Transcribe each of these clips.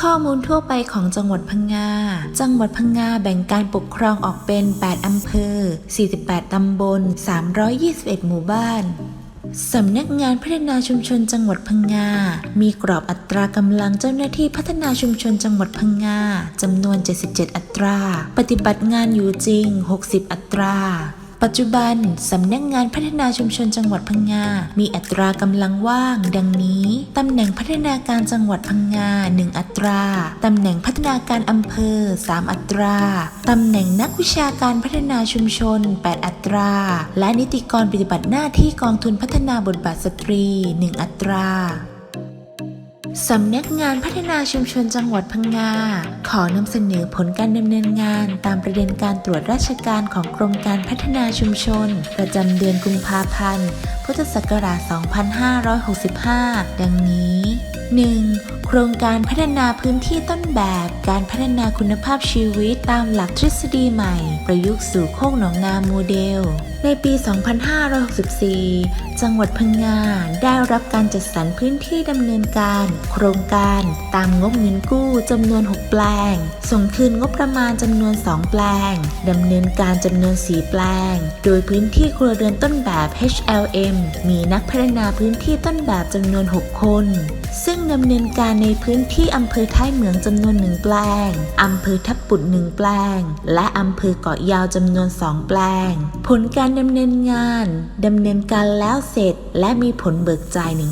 ข้อมูลทั่วไปของจังหวัดพังงา จังหวัดพังงาแบ่งการปกครองออกเป็น 8 อำเภอ 48 ตำบล 321 หมู่บ้านสำนักงานพัฒนาชุมชนจังหวัดพังงา มีกรอบอัตรากำลังเจ้าหน้าที่พัฒนาชุมชนจังหวัดพังงาจำนวน 77 อัตรา ปฏิบัติงานอยู่จริง 60 อัตรา ปัจจุบัน สำนักงานพัฒนาชุมชนจังหวัดพังงา มีอัตรากำลังว่าง ดังนี้ ตำแหน่งพัฒนาการจังหวัดพังงา 1 อัตรา ตำแหน่งพัฒนาการอำเภอ 3 อัตรา ตำแหน่งนักวิชาการพัฒนาชุมชน 8 อัตรา และนิติกรปฏิบัติหน้าที่กองทุนพัฒนาบทบาทสตรี 1 อัตรา สำนักงานพัฒนาชุมชนจังหวัดพังงา ขอนำเสนอผลการดำเนินงานตามประเด็นการตรวจราชการของกรมการพัฒนาชุมชน ประจำเดือนกุมภาพันธ์ พุทธศักราช 2565 ดังนี้ 1. โครงการพัฒนาพื้นที่ต้นแบบ การพัฒนาคุณภาพชีวิตตามหลักทฤษฎีใหม่ ประยุกต์สู่โคกหนองนาโมเดล ในปี 2564 จังหวัดพังงาได้รับการจัดสรรพื้นที่ดำเนินการ โครงการตามงบเงินกู้จำนวน 6 แปลง ส่งคืนงบประมาณจำนวน 2 แปลงดำเนินการจำนวน 4 แปลง โดยพื้นที่ครัวเรือนต้นแบบ HLM มีนักพัฒนาพื้นที่ต้นแบบจำนวน 6 คน ซึ่งดำเนินการในพื้นที่อำเภอท้ายเหมืองจำนวนหนึ่งแปลง อำเภอทับปุดหนึ่งแปลง และอำเภอเกาะยาวจำนวนสองแปลง ผลการดำเนินงานดำเนินการแล้วเสร็จ และมีผลเบิกจ่าย 100%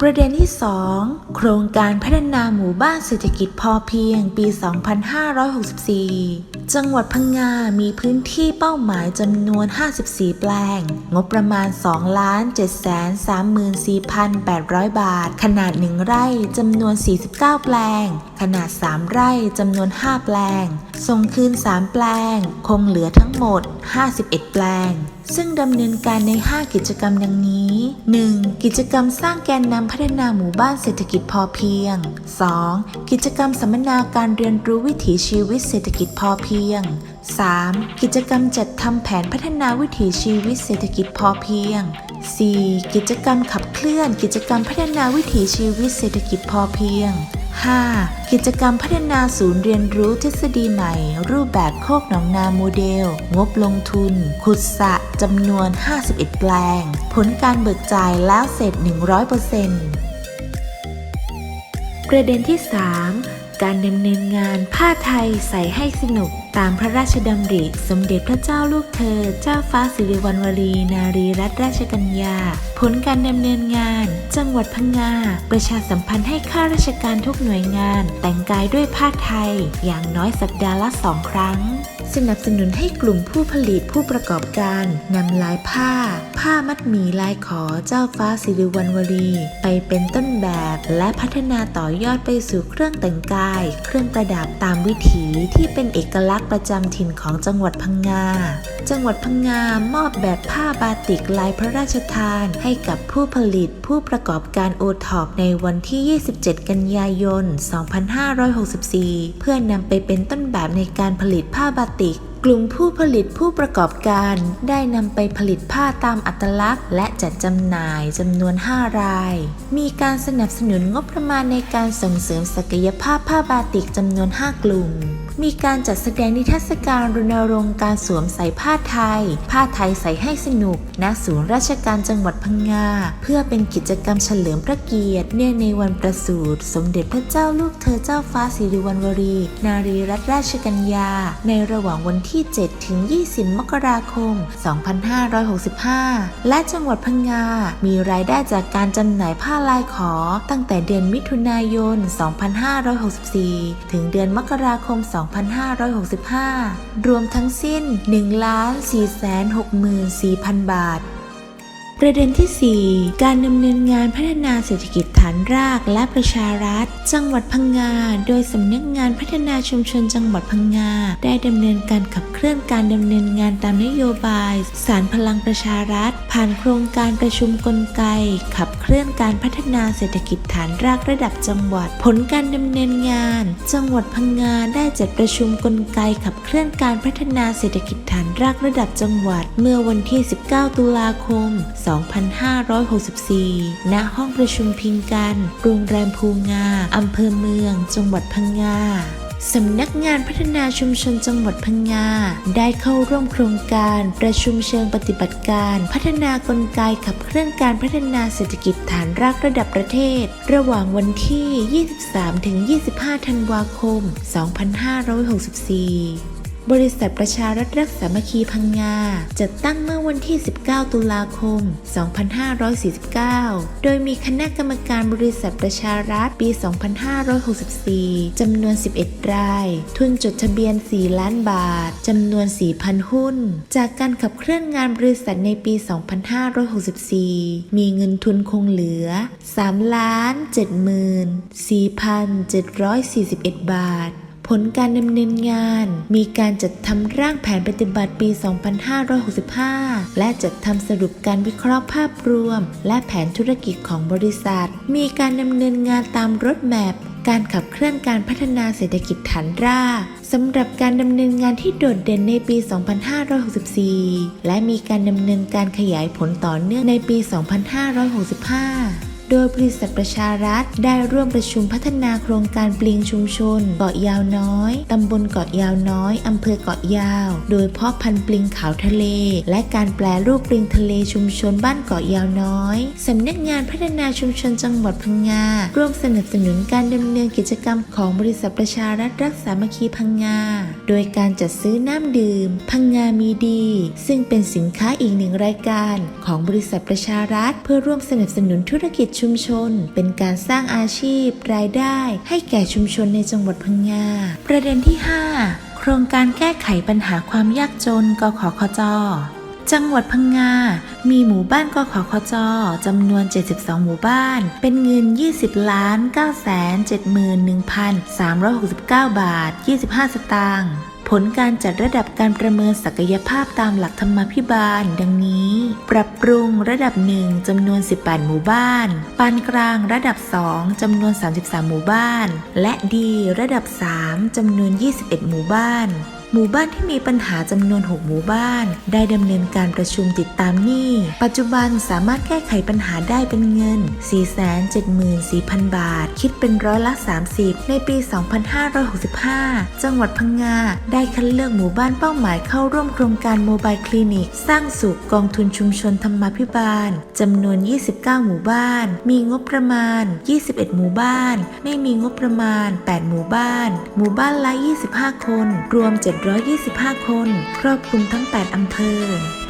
ประเด็นที่ 2 โครงการพัฒนาหมู่บ้านเศรษฐกิจพอเพียงปี 2564 จังหวัดพังงา มีพื้นที่เป้าหมายจำนวน 54 แปลง งบประมาณ2 7 3 4 8 0 0 บาท ขนาด 1 ไร่จำนวน 49 แปลง ขนาด 3 ไร่จำนวน 5 แปลง ส่งคืน 3 แปลง คงเหลือทั้งหมด 51 แปลง ซึ่งดำเนินการใน 5 กิจกรรมดังนี้ 1. กิจกรรมสร้างแกนนำพัฒนาหมู่บ้านเศรษฐกิจพอเพียง 2. กิจกรรมสัมมนาการเรียนรู้วิถีชีวิตเศรษฐกิจพอเพียง 3. กิจกรรมจัดทำแผนพัฒนาวิถีชีวิตเศรษฐกิจพอเพียง 4. กิจกรรมขับเคลื่อน กิจกรรมพัฒนาวิถีชีวิตเศรษฐกิจพอเพียง 5. กิจกรรมพัฒนาศูนย์เรียนรู้ทฤษฎีใหม่ รูปแบบโคกหนองนาโมเดล งบลงทุน ขุดสะจำนวน 51 แปลง ผลการเบิกจ่ายแล้วเสร็จ 100%ประเด็นที่ 3 การดำเนินงานผ้าไทยใส่ให้สนุกตามพระราชดำริ สมเด็จพระเจ้าลูกเธอ เจ้าฟ้าสิริวัณวรี นารีรัตนราชกัญญา ลการดำเนินงาน จังหวัดพังงาประชาสัมพันธ์ให้ข้าราชการทุกหน่วยงาน แต่งกายด้วยผ้าไทย อย่างน้อยสัปดาห์ละสองครั้ง สนับสนุนให้กลุ่มผู้ผลิตผู้ประกอบการนำลายผ้า ผ้ามัดหมี่ลายขอเจ้าฟ้าสิริวัณวรี ไปเป็นต้นแบบและพัฒนาต่อยอดไปสู่เครื่องแต่งกาย เครื่องประดับตามวิถีที่เป็นเอกลักษณ์ประจำถิ่นของจังหวัดพังงาจังหวัดพังงามอบแบบผ้าบาติกลายพระราชทานให้กับผู้ผลิตผู้ประกอบการโอท็อปในวันที่ 27 กันยายน 2564 เพื่อนำไปเป็นต้นแบบในการผลิตผ้าบาติกกลุ่มผู้ผลิตผู้ประกอบการได้นำไปผลิตผ้าตามอัตลักษณ์ และจัดจำหน่ายจำนวน 5 ราย มีการสนับสนุนงบประมาณในการส่งเสริมศักยภาพผ้าบาติกจำนวน 5 กลุ่ม มีการจัดแสดงนิทรรศการรณรงค์การสวมใส่ผ้าไทย ผ้าไทยใส่ให้สนุก ณ ศูนย์ราชการจังหวัดพังงา เพื่อเป็นกิจกรรมเฉลิมพระเกียรติ เนื่องในวันประสูติ สมเด็จพระเจ้าลูกเธอเจ้าฟ้าสิริวัณวรี นารีรัตนราชกัญญา ในระหว่างวันที่ 7 ถึง 20 มกราคม 2565 และจังหวัดพังงา มีรายได้จากการจำหน่ายผ้าลายขอ ตั้งแต่เดือนมิถุนายน 2564 ถึงเดือนมกราคม 2 2565 รวมทั้งสิ้น 1,464,000 บาท ประเด็นที่ 4 การดำเนินงานพัฒนาเศรษฐกิจฐานรากและประชารัฐ จังหวัดพังงา โดยสำนักงานพัฒนาชุมชนจังหวัดพังงา ได้ดำเนินการขับเคลื่อนการดำเนินงานตามนโยบาย สารพลังประชารัฐ ผ่านโครงการประชุมกลไก ขับ เคลื่อนการพัฒนาเศรษฐกิจฐานรากระดับจังหวัด ผลการดำเนินงาน จังหวัดพังงาได้จัดประชุมกลไกขับเคลื่อนการพัฒนาเศรษฐกิจฐานรากระดับจังหวัด เมื่อวันที่ 19 ตุลาคม 2565 2564ณ ห้องประชุมพิงกัน โรงแรมภูงา อำเภอเมือง จังหวัดพังงา สำนักงานพัฒนาชุมชนจังหวัดพังงา ได้เข้าร่วมโครงการประชุมเชิงปฏิบัติการ พัฒนากลไกขับเคลื่อนการพัฒนาเศรษฐกิจฐานรากระดับประเทศ ระหว่างวันที่ 23-25 ธันวาคม 2564 บริษัทประชารัฐรักสามัคคีพังงา จัดตั้งเมื่อวันที่ 19 ตุลาคม 2549 โดยมีคณะกรรมการบริษัทประชารัฐปี 2564 จำนวน 11 ราย ทุนจดทะเบียน 4 ล้านบาท จำนวน 4,000 หุ้น จากการขับเคลื่อนงานบริษัทในปี 2564 มีเงินทุนคงเหลือ 3 ล้าน74,741 บาท ผลการดำเนินงาน มีการจัดทำร่างแผนปฏิบัติปี 2565 และจัดทำสรุปการวิเคราะห์ภาพรวม และแผนธุรกิจของบริษัท มีการดำเนินงานตามรถแมพการขับเคลื่อนการพัฒนาเศรษฐกิจฐานรากสำหรับการดำเนินงานที่โดดเด่นในปี 2564 และมีการดำเนินการขยายผลต่อเนื่องในปี 2565 โดยบริษัทประชารัฐ ได้ร่วมประชุมพัฒนาโครงการปลิงชุมชน เกาะยาวน้อย ตำบลเกาะยาวน้อย อำเภอเกาะยาว โดยเพาะพันธุ์ปลิงขาวทะเล และการแปลรูปปลิงทะเลชุมชนบ้านเกาะยาวน้อย สำนักงานพัฒนาชุมชนจังหวัดพังงา ร่วมสนับสนุนการดำเนินกิจกรรมของบริษัทประชารัฐรักสามัคคีพังงา โดยการจัดซื้อน้ำดื่ม พังงามีดี ซึ่งเป็นสินค้าอีกหนึ่งรายการ ของบริษัทประชารัฐ เพื่อร่วมสนับสนุนธุรกิจชุมชน เป็นการสร้างอาชีพ รายได้ ให้แก่ชุมชนในจังหวัดพังงา ประเด็นที่ 5 โครงการแก้ไขปัญหาความยากจนกขคจจังหวัดพังงา มีหมู่บ้านกขคจจำนวน 72 หมู่บ้าน เป็นเงิน 20 ล้าน9แสน71,369 บาท 25 สตางค์ ผลการจัดระดับการประเมินศักยภาพตามหลักธรรมาภิบาล ดังนี้ ปรับปรุงระดับ 1จำนวน 18 หมู่บ้าน ปานกลางระดับ 2จำนวน 33 หมู่บ้าน และดีระดับ 3จำนวน 21 หมู่บ้านหมู่บ้านที่มีปัญหาจำนวน 6 หมู่บ้าน ได้ดำเนินการประชุมติดตามหนี้ ปัจจุบันสามารถแก้ไขปัญหาได้เป็นเงิน 474,000 บาท คิดเป็นร้อยละ 30 ในปี 2565 จังหวัดพังงา ได้คัดเลือกหมู่บ้านเป้าหมายเข้าร่วมโครงการโมบายคลินิก สร้างสุขกองทุนชุมชนธรรมาภิบาลจำนวน 29 หมู่บ้าน มีงบประมาณ 21 หมู่บ้าน ไม่มีงบประมาณ 8 หมู่บ้าน หมู่บ้านละ 25 คน รวม 7 725 คน ครอบคลุมทั้ง 8 อำเภอ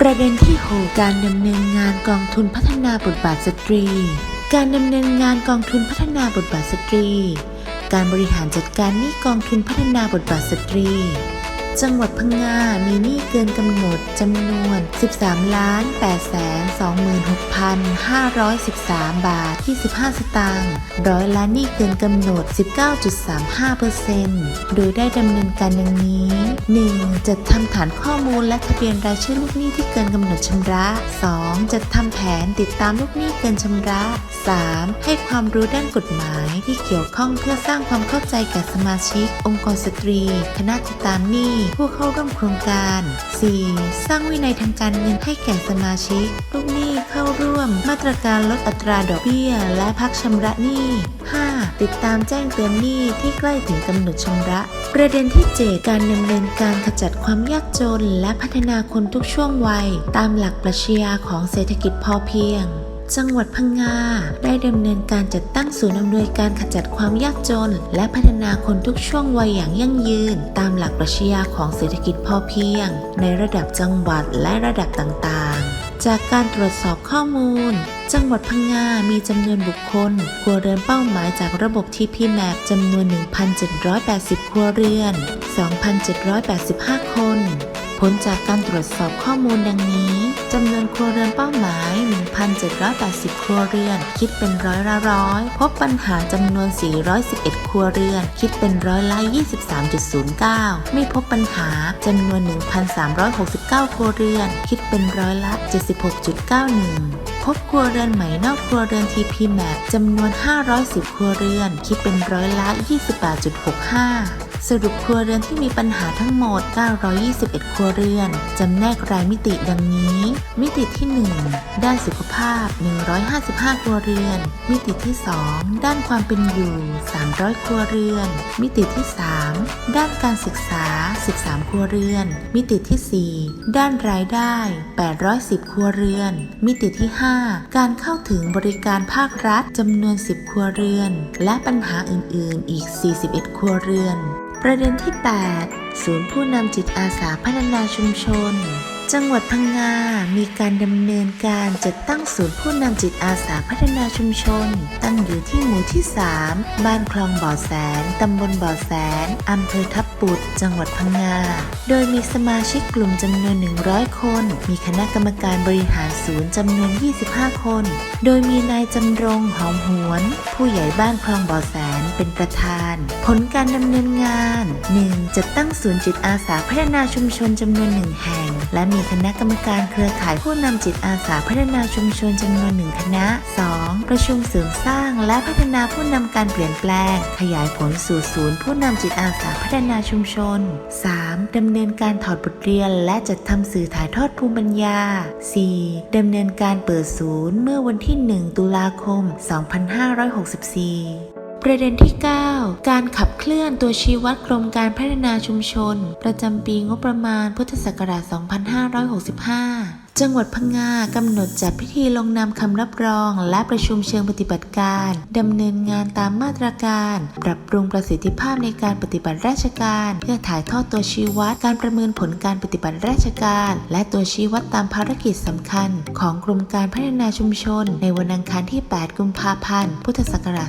ประเด็นที่ 6 การดำเนินงานกองทุนพัฒนาบทบาทสตรี การดำเนินงานกองทุนพัฒนาบทบาทสตรี การบริหารจัดการหนี้กองทุนพัฒนาบทบาทสตรี จังหวัดพังงา มีหนี้เกินกำหนดจำนวน 13ล้าน8แสน26,513 บาท 25 สตางค์ ร้อยละหนี้เกินกำหนด 19.35%โดยได้ดำเนินการดังนี้ 1. จัดทำฐานข้อมูลและทะเบียนรายชื่อลูกหนี้ที่เกินกำหนดชำระ 2. จัดทำแผนติดตามลูกหนี้เกินชำระ 3. ให้ความรู้ด้านกฎหมายที่เกี่ยวข้องเพื่อสร้างความเข้าใจแก่สมาชิก องค์กรสตรี คณะติดตามหนี้ผู้เข้าร่วมโครงการ 4. สร้างวินัยทางการเงินให้แก่สมาชิก ลูกหนี้เข้าร่วม มาตรการลดอัตราดอกเบี้ย และพักชำระหนี้ 5. ติดตามแจ้งเตือนหนี้ที่ใกล้ถึงกำหนดชำระ ประเด็นที่ 7 การดำเนินการขจัดความยากจน และพัฒนาคนทุกช่วงวัย ตามหลักปรัชญาของเศรษฐกิจพอเพียง จังหวัดพังงาได้ดำเนินการจัดตั้งศูนย์อำนวยการขจัดความยากจน และพัฒนาคนทุกช่วงวัยอย่างยั่งยืน ตามหลักปรัชญาของเศรษฐกิจพอเพียง ในระดับจังหวัดและระดับต่างๆ จากการตรวจสอบข้อมูล จังหวัดพังงา มีจำนวนบุคคลครัวเรือนเป้าหมายจากระบบ TP Map จำนวน 1,780 ครัวเรือน 2,785 คน ผลจากการตรวจสอบข้อมูลดังนี้จำนวนครัวเรือนเป้าหมาย 1,780 ครัวเรือน คิดเป็นร้อยละร้อย พบปัญหาจำนวน 411 ครัวเรือน คิดเป็นร้อยละ 23.09 ไม่พบปัญหาจำนวน 1,369 ครัวเรือน คิดเป็นร้อยละ 76.91พบครัวเรือนใหม่นอกครัวเรือน TP Map จำนวน 510 ครัวเรือน คิดเป็นร้อยละ 28.65 สรุปครัวเรือนที่มีปัญหาทั้งหมด 921 ครัวเรือน จำแนกรายมิติดังนี้ มิติที่ 1 ด้านสุขภาพ 155 ครัวเรือน มิติที่ 2 ด้านความเป็นอยู่ 300 ครัวเรือน มิติที่ 3 ด้านการศึกษา 13 ครัวเรือน มิติที่ 4 ด้านรายได้ 810 ครัวเรือน มิติที่ 5 การเข้าถึงบริการภาครัฐจำนวน 10 ครัวเรือน และปัญหาอื่น ๆ อีก 41 ครัวเรือน ประเด็นที่ 8 ศูนย์ผู้นำจิตอาสาพัฒนาชุมชน จังหวัดพังงา มีการดำเนินการจัดตั้งศูนย์ผู้นำจิตอาสาพัฒนาชุมชน ตั้งอยู่ที่หมู่ที่ 3 บ้านคลองบ่อแสน ตำบลบ่อแสน อำเภอทับปุด จังหวัดพังงา โดยมีสมาชิกกลุ่มจำนวน 100 คน มีคณะกรรมการบริหารศูนย์จำนวน 25 คน โดยมีนายจำรงหอมหวน ผู้ใหญ่บ้านคลองบ่อแสนเป็นประธาน ผลการดำเนินงาน 1. จัดตั้งศูนย์จิตอาสาพัฒนาชุมชนจำนวนหนึ่งแห่ง และมีคณะกรรมการเครือข่ายผู้นำจิตอาสาพัฒนาชุมชนจำนวนหนึ่งคณะ 2. ประชุมเสริมสร้างและพัฒนาผู้นำการเปลี่ยนแปลง ขยายผลสู่ศูนย์ผู้นำจิตอาสาพัฒนาชุมชน 3. ดำเนินการถอดบทเรียน และจัดทำสื่อถ่ายทอดภูมิปัญญา 4. ดำเนินการเปิดศูนย์เมื่อวันที่ 1 ตุลาคม 2564 ประเด็นที่ 9 การขับเคลื่อนตัวชี้วัดกรมการพัฒนาชุมชน ประจำปีงบประมาณพุทธศักราช 2565 จังหวัดพังงากำหนดจัดพิธีลงนามคำรับรอง และประชุมเชิงปฏิบัติการดำเนินงานตามมาตรการ ปรับปรุงประสิทธิภาพในการปฏิบัติราชการ เพื่อถ่ายทอดตัวชี้วัดการประเมินผลการปฏิบัติราชการ และตัวชี้วัดตามภารกิจสำคัญ ของกรมการพัฒนาชุมชน ในวันอังคารที่ 8 กุมภาพันธ์ พุทธศักราช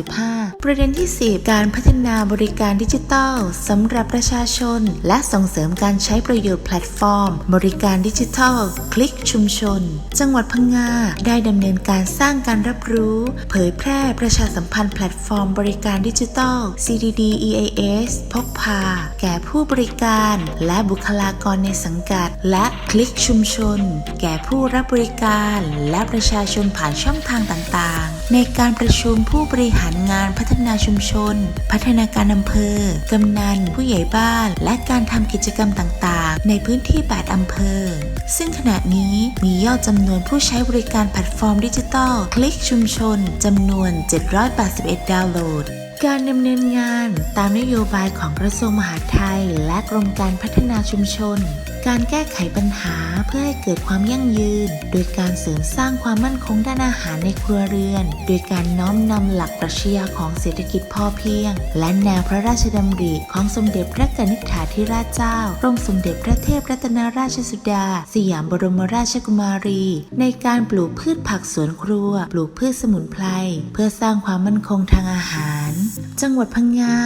2565 ประเด็นที่ 10 การพัฒนาบริการดิจิทัลสำหรับประชาชน และส่งเสริมการใช้ประโยชน์แพลตฟอร์ม บริการดิจิทัลคลิกชุมชน จังหวัดพังงาได้ดำเนินการสร้างการรับรู้ เผยแพร่ประชาสัมพันธ์แพลตฟอร์มบริการดิจิทัล CDD EAS พกพา แก่ผู้บริการ และบุคลากรในสังกัด และคลิกชุมชน แก่ผู้รับบริการ และประชาชนผ่านช่องทางต่างๆ ในการประชุมผู้บริหารงานพัฒนาชุมชน พัฒนาการอำเภอกำนัน ผู้ใหญ่บ้าน และการทำกิจกรรมต่างๆ ในพื้นที่ 8 อำเภอ ซึ่งขณะนี้มียอดจำนวนผู้ใช้บริการแพลตฟอร์มดิจิทัล คลิกชุมชนจำนวน 781 ดาวน์โหลด การดำเนินงานตามนโยบายของกระทรวงมหาดไทย และกรมการพัฒนาชุมชน การแก้ไขปัญหาเพื่อให้เกิดความยั่งยืน โดยการเสริมสร้างความมั่นคงด้านอาหารในครัวเรือน โดยการน้อมนำหลักปรัชญาของเศรษฐกิจพอเพียง และแนวพระราชดำริของสมเด็จพระกนิษฐาธิราชเจ้ากรมสมเด็จพระเทพรัตนราชสุดา สยามบรมราชกุมารี ในการปลูกพืชผักสวนครัว ปลูกพืชสมุนไพรเพื่อสร้างความมั่นคงทางอาหารจังหวัดพังงา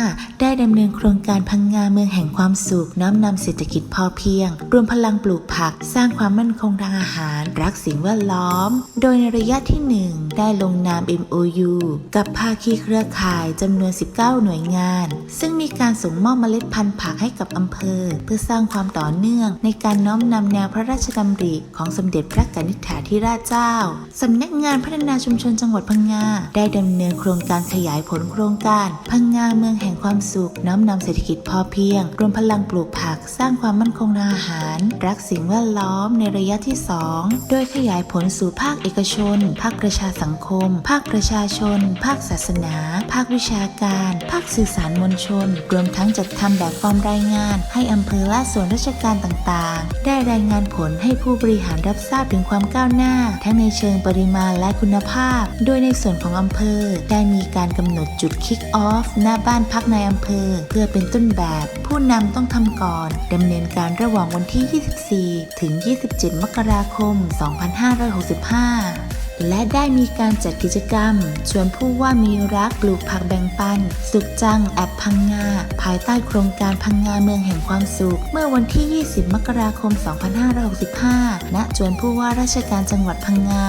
ได้ดำเนินโครงการพังงาเมืองแห่งความสุข น้อมนำเศรษฐกิจพอเพียง รวมพลังปลูกผัก สร้างความมั่นคงทางอาหาร รักสิ่งแวดล้อม โดยในระยะที่ 1 ได้ลงนาม MOU กับภาคีเครือข่ายจำนวน 19 หน่วยงาน ซึ่งมีการส่งมอบเมล็ดพันธุ์ผักให้กับอำเภอ เพื่อสร้างความต่อเนื่อง ในการน้อมนำแนวพระราชดำริของสมเด็จพระกนิษฐาธิราชเจ้าสำนักงานพัฒนาชุมชนจังหวัดพังงาได้ดำเนินโครงการขยายผลโครงการพังงาเมืองแห่งความสุข น้อมนำเศรษฐกิจพอเพียง รวมพลังปลูกผัก สร้างความมั่นคงทางอาหาร รักสิ่งแวดล้อมในระยะที่ 2 โดยขยายผลสู่ภาคเอกชน ภาคประชาสังคม ภาคประชาชน ภาคศาสนา ภาควิชาการ ภาคสื่อสารมวลชน รวมทั้งจัดทำแบบฟอร์มรายงาน ให้อำเภอและส่วนราชการต่างๆ ได้รายงานผลให้ผู้บริหารรับทราบถึงความก้าวหน้า ทั้งในเชิงปริมาณและคุณภาพ โดยในส่วนของอำเภอได้มีการกำหนดจุดคิกออฟหน้าบ้านพักในอำเภอ เพื่อเป็นต้นแบบ ผู้นำต้องทำก่อนดำเนินการระหว่างวันที่ 24 ถึง 27 มกราคม 2565และได้มีการจัดกิจกรรม ชวนผู้ว่ามีรักปลูกผักแบ่งปัน สุขจังแอบพังงา ภายใต้โครงการพังงาเมืองแห่งความสุข เมื่อวันที่ 20 มกราคม 2565 ณ จวนผู้ว่าราชการจังหวัดพังงา